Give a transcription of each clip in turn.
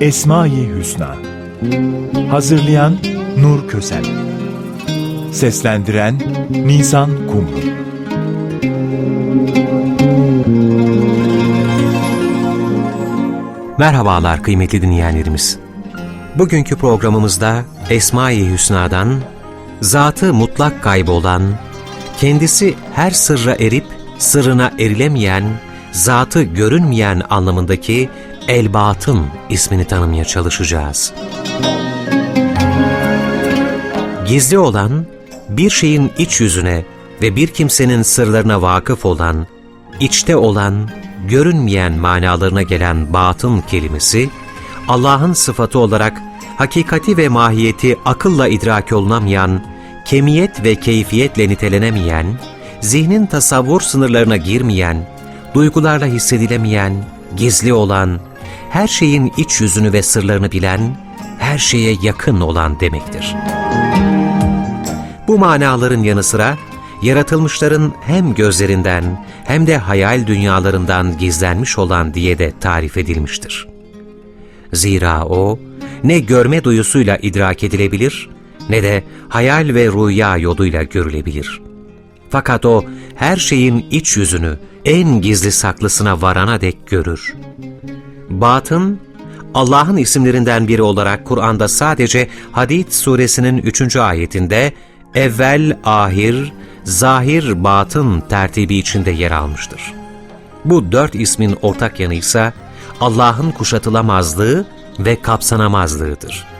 Esma-i Hüsna. Hazırlayan Nur Kösem Seslendiren Nisan Kumru. Merhabalar kıymetli dinleyenlerimiz. Bugünkü programımızda Esma-i Hüsna'dan, zatı mutlak kaybolan, kendisi her sırra erip sırrına erilemeyen, zatı görünmeyen anlamındaki El-Batın ismini tanımaya çalışacağız. Gizli olan, bir şeyin iç yüzüne ve bir kimsenin sırlarına vakıf olan, içte olan, görünmeyen manalarına gelen batın kelimesi, Allah'ın sıfatı olarak hakikati ve mahiyeti akılla idrak olunamayan, kemiyet ve keyfiyetle nitelenemeyen, zihnin tasavvur sınırlarına girmeyen, duygularla hissedilemeyen, gizli olan, her şeyin iç yüzünü ve sırlarını bilen, her şeye yakın olan demektir. Bu manaların yanı sıra yaratılmışların hem gözlerinden hem de hayal dünyalarından gizlenmiş olan diye de tarif edilmiştir. Zira o ne görme duyusuyla idrak edilebilir ne de hayal ve rüya yoluyla görülebilir. Fakat o her şeyin iç yüzünü en gizli saklısına varana dek görür. Batın, Allah'ın isimlerinden biri olarak Kur'an'da sadece Hadid suresinin 3. ayetinde evvel, ahir, zahir, batın tertibi içinde yer almıştır. Bu dört ismin ortak yanı ise Allah'ın kuşatılamazlığı ve kapsanamazlığıdır.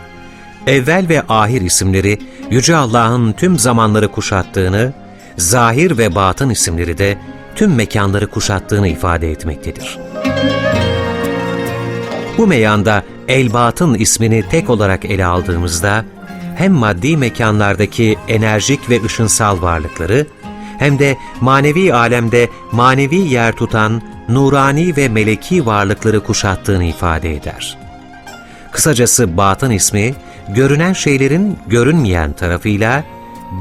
Evvel ve ahir isimleri Yüce Allah'ın tüm zamanları kuşattığını, zahir ve batın isimleri de tüm mekanları kuşattığını ifade etmektedir. Bu meyanda El-Batın ismini tek olarak ele aldığımızda, hem maddi mekanlardaki enerjik ve ışınsal varlıkları, hem de manevi alemde manevi yer tutan nurani ve meleki varlıkları kuşattığını ifade eder. Kısacası batın ismi, görünen şeylerin görünmeyen tarafıyla,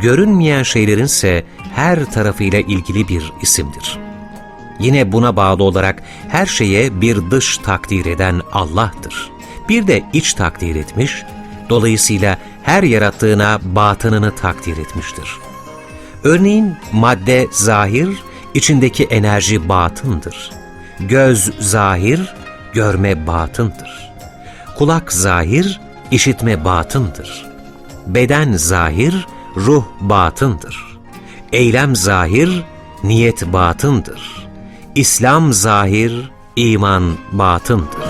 görünmeyen şeylerin ise her tarafıyla ilgili bir isimdir. Yine buna bağlı olarak her şeye bir dış takdir eden Allah'tır. Bir de iç takdir etmiş, dolayısıyla her yarattığına batınını takdir etmiştir. Örneğin madde zahir, içindeki enerji batındır. Göz zahir, görme batındır. Kulak zahir, işitme batındır. Beden zahir, ruh batındır. Eylem zahir, niyet batındır. İslam zahir, iman batındır.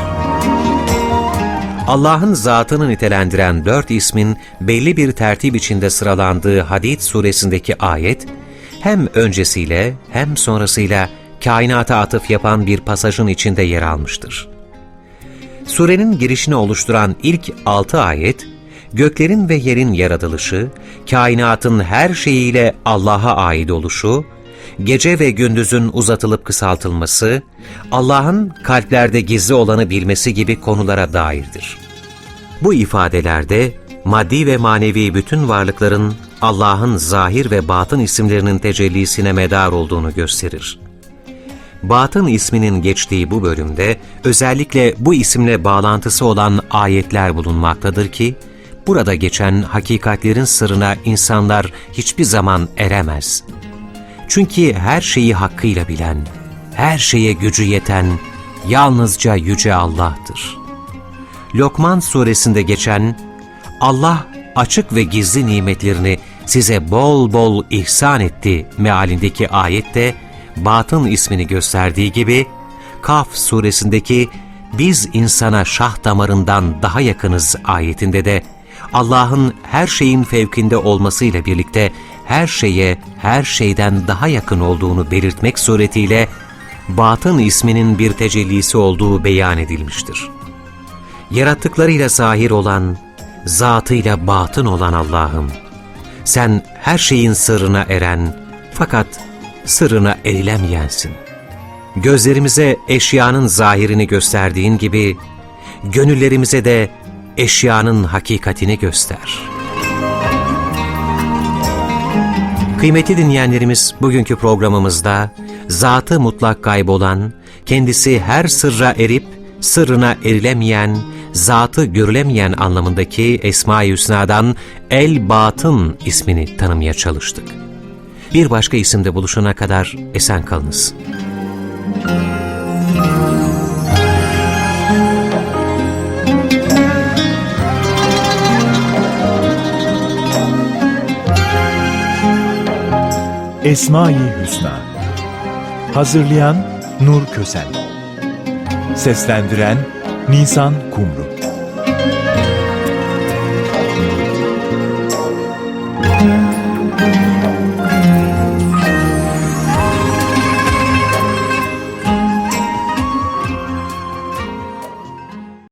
Allah'ın zatını nitelendiren dört ismin belli bir tertip içinde sıralandığı Hadid suresindeki ayet, hem öncesiyle hem sonrasıyla kainata atıf yapan bir pasajın içinde yer almıştır. Surenin girişini oluşturan ilk altı ayet, göklerin ve yerin yaratılışı, kainatın her şeyiyle Allah'a ait oluşu, gece ve gündüzün uzatılıp kısaltılması, Allah'ın kalplerde gizli olanı bilmesi gibi konulara dairdir. Bu ifadelerde maddi ve manevi bütün varlıkların Allah'ın zahir ve batın isimlerinin tecellisine medar olduğunu gösterir. Batın isminin geçtiği bu bölümde özellikle bu isimle bağlantısı olan ayetler bulunmaktadır ki, burada geçen hakikatlerin sırrına insanlar hiçbir zaman eremez. Çünkü her şeyi hakkıyla bilen, her şeye gücü yeten yalnızca Yüce Allah'tır. Lokman suresinde geçen Allah açık ve gizli nimetlerini size bol bol ihsan etti mealindeki ayette batın ismini gösterdiği gibi Kaf suresindeki biz insana şah damarından daha yakınız ayetinde de Allah'ın her şeyin fevkinde olmasıyla birlikte her şeye, her şeyden daha yakın olduğunu belirtmek suretiyle batın isminin bir tecellisi olduğu beyan edilmiştir. Yarattıklarıyla zahir olan, zatıyla batın olan Allah'ım, sen her şeyin sırrına eren fakat sırrına erilemeyensin. Gözlerimize eşyanın zahirini gösterdiğin gibi, gönüllerimize de eşyanın hakikatini göster.'' Kıymetli dinleyenlerimiz bugünkü programımızda zatı mutlak kaybolan, kendisi her sırra erip sırrına erilemeyen, zatı görülemeyen anlamındaki Esma-i Hüsna'dan El Batın ismini tanımaya çalıştık. Bir başka isimde buluşana kadar esen kalınız. Esma-i Hüsna. Hazırlayan Nur Kösel. Seslendiren Nisan Kumru. thank